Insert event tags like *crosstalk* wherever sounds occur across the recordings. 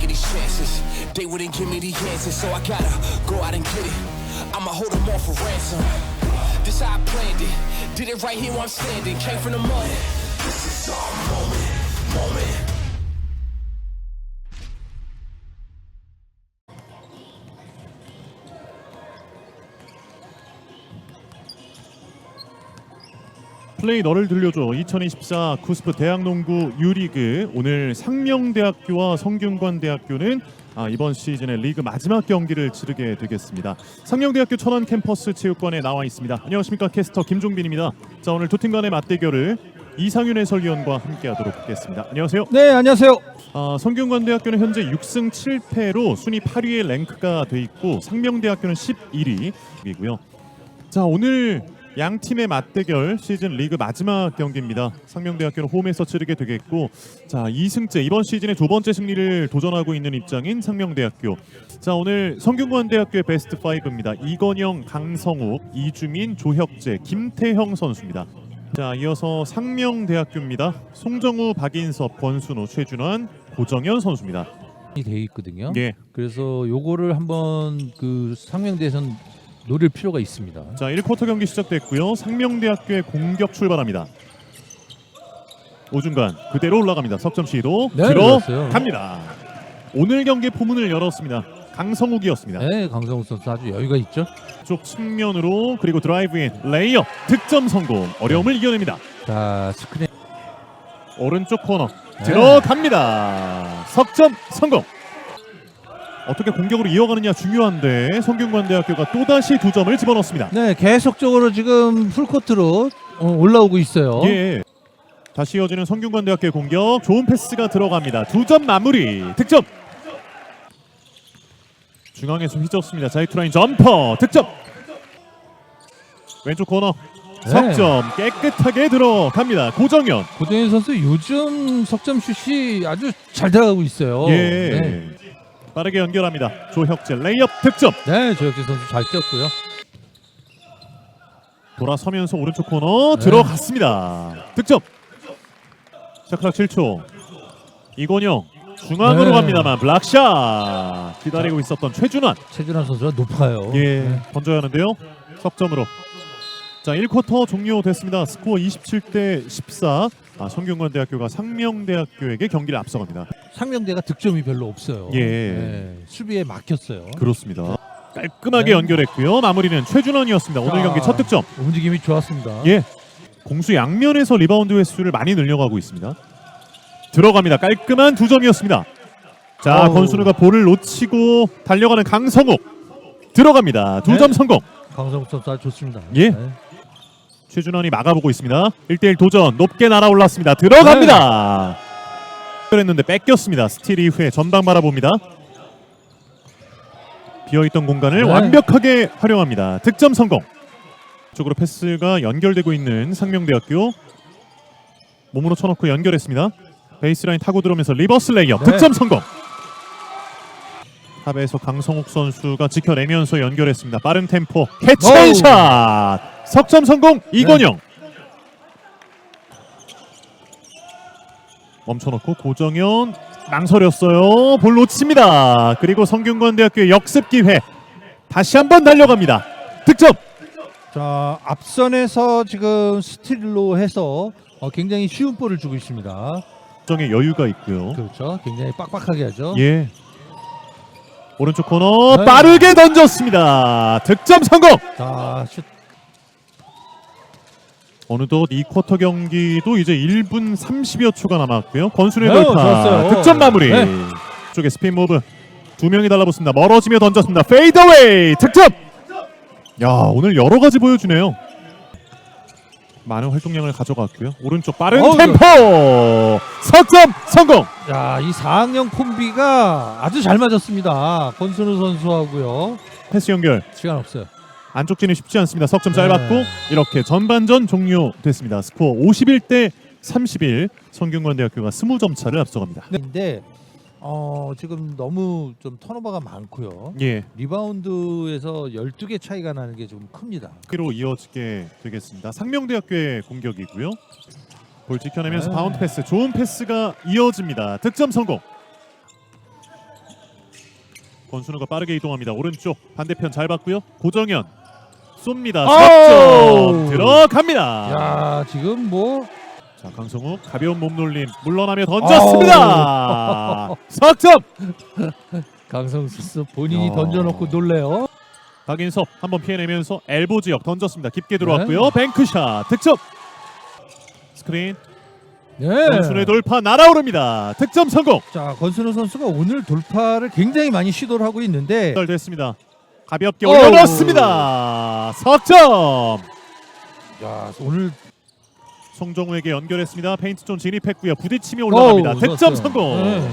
taking these chances. They wouldn't give me the answers, so I gotta go out and get it. I'ma hold them all for ransom. This how I planned it. Did it right here where I'm standing. Came from the mud. 플레이 너를 들려줘 2024 쿠스프 대학농구 유리그 오늘 상명대학교와 성균관대학교는 아, 이번 시즌의 리그 마지막 경기를 치르게 되겠습니다. 상명대학교 천안 캠퍼스 체육관에 나와 있습니다. 안녕하십니까 캐스터 김종빈입니다. 자 오늘 두 팀 간의 맞대결을 이상윤 해설위원과 함께하도록 하겠습니다. 안녕하세요. 네, 안녕하세요. 아, 성균관대학교는 현재 6승 7패로 순위 8위의 랭크가 돼 있고 상명대학교는 11위이고요. 자 오늘 양 팀의 맞대결 시즌 리그 마지막 경기입니다. 상명대학교는 홈에서 치르게 되겠고 자 2승째 이번 시즌의 두 번째 승리를 도전하고 있는 입장인 상명대학교. 자 오늘 성균관대학교의 베스트 5입니다. 이건영, 강성욱, 이주민, 조혁재, 김태형 선수입니다. 자 이어서 상명대학교입니다. 송정우, 박인섭, 권순우, 최준환, 고정현 선수입니다. 이 되어 있거든요. 예. 그래서 요거를 한번 그 상명대에선 노릴 필요가 있습니다. 자 1쿼터 경기 시작됐고요. 상명대학교의 공격 출발합니다. 오중간 그대로 올라갑니다. 석점 시도 네, 들어갑니다. 오늘 경기 포문을 열었습니다. 강성욱이었습니다. 네, 강성우 선수 아주 여유가 있죠. 쪽 측면으로 그리고 드라이브인 레이업 득점 성공 어려움을 이겨냅니다. 자, 스크린 오른쪽 코너 네. 들어갑니다. 석점 성공. 어떻게 공격으로 이어가느냐 중요한데 성균관대학교가 또다시 두 점을 집어넣습니다. 네, 계속적으로 지금 풀코트로 어, 올라오고 있어요. 예. 다시 이어지는 성균관대학교의 공격 좋은 패스가 들어갑니다. 두 점 마무리 득점. 중앙에서 휘졌습니다. 자이투라인 점퍼 득점. 왼쪽 코너 네. 석점 깨끗하게 들어갑니다. 고정현. 고정현 선수 요즘 석점 슛이 아주 잘 들어가고 있어요. 예. 네, 빠르게 연결합니다. 조혁재 레이업 득점. 네 조혁재 선수 잘 뛰었고요. 돌아서면서 오른쪽 코너 네. 들어갔습니다. 득점. 샤크락 7초. 이건영 중앙으로 네. 갑니다만 블락샷 기다리고 있었던 최준환. 최준환 선수가 높아요. 예, 네. 던져야 하는데요. 석점으로. 자, 1쿼터 종료됐습니다. 스코어 27대 14. 아, 성균관대학교가 상명대학교에게 경기를 앞서갑니다. 상명대가 득점이 별로 없어요. 예. 네, 수비에 막혔어요. 그렇습니다. 깔끔하게 네. 연결했고요. 마무리는 최준환이었습니다. 오늘 자. 경기 첫 득점. 움직임이 좋았습니다. 예. 공수 양면에서 리바운드 횟수를 많이 늘려가고 있습니다. 들어갑니다. 깔끔한 두 점이었습니다. 자, 어우. 권순우가 볼을 놓치고 달려가는 강성욱 들어갑니다. 두점 네. 성공. 강성욱 선수 아주 좋습니다. 예. 네. 최준환이 막아보고 있습니다. 1대1 도전 높게 날아올랐습니다. 들어갑니다. 그랬는데 뺏겼습니다. 스틸 이후에 전방 바라봅니다. 비어있던 공간을 네. 완벽하게 활용합니다. 득점 성공. 쪽으로 패스가 연결되고 있는 상명대학교 몸으로 쳐놓고 연결했습니다. 베이스라인 타고 들어오면서 리버스 레이업 네. 득점 성공. 탑에서 강성욱 선수가 지켜내면서 연결했습니다. 빠른 템포 캐치앤샷 석점 성공 이건영 멈춰놓고 고정현 망설였어요 볼 놓칩니다 그리고 성균관대학교의 역습 기회 다시 한번 달려갑니다 득점 자 앞선에서 지금 스틸로 해서 어, 굉장히 쉬운 볼을 주고 있습니다. 정의 여유가 있고요 그렇죠. 굉장히 빡빡하게 하죠. 예 오른쪽 코너 네. 빠르게 던졌습니다 득점 성공 자 슛. 어느덧 이 쿼터 경기도 이제 1분 30여 초가 남았고요. 권순의 네, 돌파 좋았어요. 득점 마무리. 네. 쪽에 스피인 무브 두 명이 달라붙습니다. 멀어지며 던졌습니다. 페이더웨이 득점. 야 오늘 여러 가지 보여주네요. 많은 활동량을 가져갔고요. 오른쪽 빠른 어우, 템포 석점 성공. 자이 4학년 콤비가 아주 잘 맞았습니다. 권순우 선수하고요. 패스 연결 시간 없어요. 안쪽 진이 쉽지 않습니다. 석점 네. 짧았고 이렇게 전반전 종료됐습니다. 스코어 51대 31 성균관 대학교가 20점 차를 앞서갑니다. 네. 근데 어, 지금 너무 좀 턴오버가 많고요. 예. 리바운드에서 12개 차이가 나는 게 좀 큽니다. 로 이어지게 되겠습니다. 상명대학교의 공격이고요. 볼 지켜내면서 네. 바운드 패스, 좋은 패스가 이어집니다. 득점 성공. 권순우가 빠르게 이동합니다. 오른쪽 반대편 잘 봤고요. 고정현 쏩니다. 4점 들어갑니다. 야 지금 뭐 자 강성욱 가벼운 몸놀림 물러나며 던졌습니다. *laughs* 석점 강성수 본인이 야. 던져놓고 놀래요. 박인섭 한번 피해내면서 엘보 지역 던졌습니다. 깊게 들어왔고요. 네. 뱅크샷 득점. 스크린 네. 권순우의 돌파 날아오릅니다. 득점 성공. 자 권순우 선수가 오늘 돌파를 굉장히 많이 시도를 하고 있는데 됐습니다. 가볍게 어우. 올려놓습니다. 석점. 야 오늘 송정우에게 연결했습니다. 페인트 존 진입했고요. 부딪히며 올라갑니다. 어우, 득점 좋았어요. 성공. 네.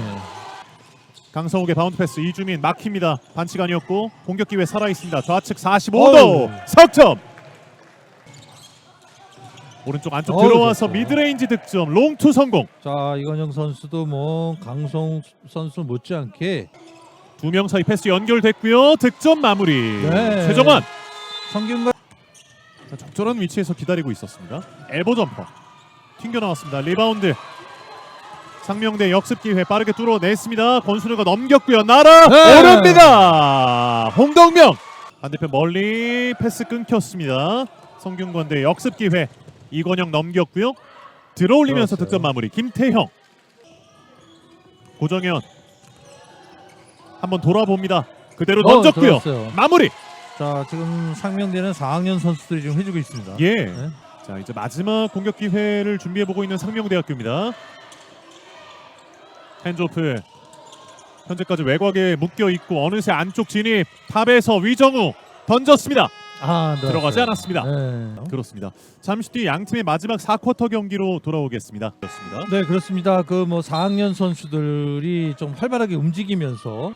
강성욱의 바운드 패스 이주민 막힙니다. 반칙 아니었고 공격 기회 살아 있습니다. 좌측 45도 어우. 석점. 오른쪽 안쪽 어우, 들어와서 좋다. 미드레인지 득점 롱투 성공. 자 이건영 선수도 뭐 강성 선수 못지않게 두 명 사이 패스 연결됐고요. 득점 마무리. 네. 최정환 성균관 자, 적절한 위치에서 기다리고 있었습니다. 엘보 점퍼 튕겨 나왔습니다. 리바운드. 상명대 역습 기회 빠르게 뚫어냈습니다. 권순우가 넘겼고요. 날아 네. 오릅니다. 홍동명 반대편 멀리 패스 끊겼습니다. 성균관 대 역습 기회 이건영 넘겼고요. 들어올리면서 그렇죠. 득점 마무리. 김태형 고정현 한번 돌아봅니다. 그대로 어, 던졌고요. 들어갔어요. 마무리. 자 지금 상명대는 4학년 선수들이 지금 해주고 있습니다. 예. 네. 자 이제 마지막 공격 기회를 준비해 보고 있는 상명대학교입니다. 핸즈오프 현재까지 외곽에 묶여 있고 어느새 안쪽 진입 탑에서 위정우 던졌습니다. 아 들어갔어요. 들어가지 않았습니다. 네. 그렇습니다. 잠시 뒤 양 팀의 마지막 4쿼터 경기로 돌아오겠습니다. 그렇습니다. 네 그렇습니다. 그 뭐 4학년 선수들이 좀 활발하게 움직이면서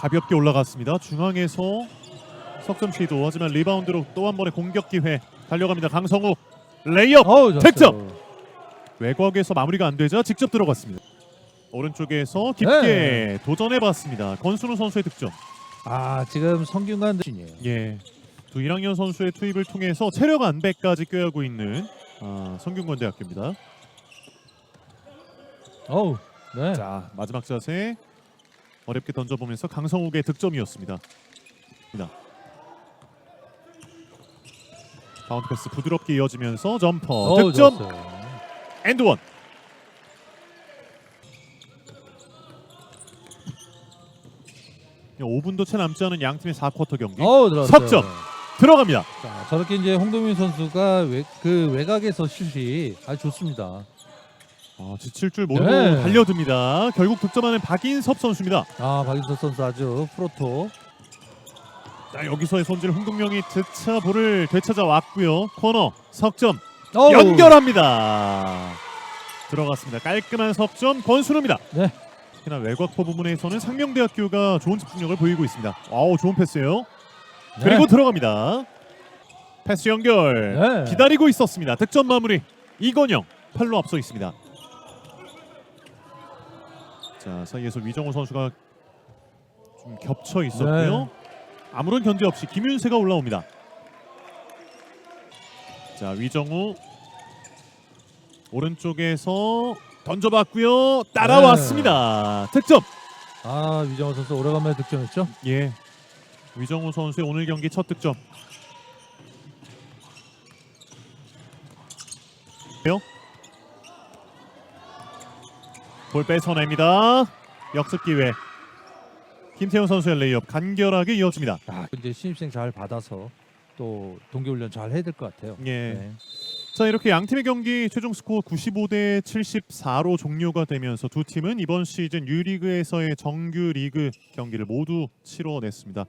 가볍게 올라갔습니다. 중앙에서 석점 시도 하지만 리바운드로 또 한 번의 공격 기회 달려갑니다. 강성우 레이업 어우. 득점! 외곽에서 마무리가 안 되자 직접 들어갔습니다. 오른쪽에서 깊게 네. 도전해봤습니다. 권순우 선수의 득점. 아 지금 성균관 대신이에요. 예, 두 1학년 선수의 투입을 통해서 체력 안배까지 꾀하고 있는 아, 성균관대학교입니다. 어우 네. 자 마지막 자세 어렵게 던져보면서 강성욱의 득점이었습니다. 입니다. 바운드 패스 부드럽게 이어지면서 점퍼 어우, 득점 좋았어요. 엔드원. 예, 5분도 채 남지 않은 양 팀의 4쿼터 경기 어우. 석점. 들어갑니다. 자, 저렇게 이제 홍동민 선수가 외, 그 외곽에서 슛이 아주 좋습니다. 아, 지칠 줄 모르고 네. 달려듭니다. 결국 득점하는 박인섭 선수입니다. 아 박인석 선수 아주 프로토. 자, 여기서의 손질 홍동명이 드차 볼을 되찾아 왔고요. 코너 석점 어우. 연결합니다. 들어갔습니다. 깔끔한 석점 권순우입니다. 네. 특히나 외곽포 부분에서는 상명대학교가 좋은 집중력을 보이고 있습니다. 아우 좋은 패스예요. 네. 그리고 들어갑니다. 패스 연결 네. 기다리고 있었습니다. 득점 마무리 이건영 팔로 앞서 있습니다. 자 사이에서 위정호 선수가 좀 겹쳐 있었고요. 네. 아무런 견제 없이 김윤세가 올라옵니다. 자 위정우 오른쪽에서 던져봤고요. 따라왔습니다. 득점. 아 위정호 선수 오래간만에 득점했죠. 예. 위정우 선수의 오늘 경기 첫 득점. 요. 볼 뺏어냅니다. 역습 기회. 김태훈 선수의 레이업 간결하게 이어집니다. 아, 이제 신입생 잘 받아서 또 동계훈련 잘 해야 될 것 같아요. 예. 네. 자 이렇게 양 팀의 경기 최종 스코어 95대 74로 종료가 되면서 두 팀은 이번 시즌 유리그에서의 정규 리그 경기를 모두 치러냈습니다.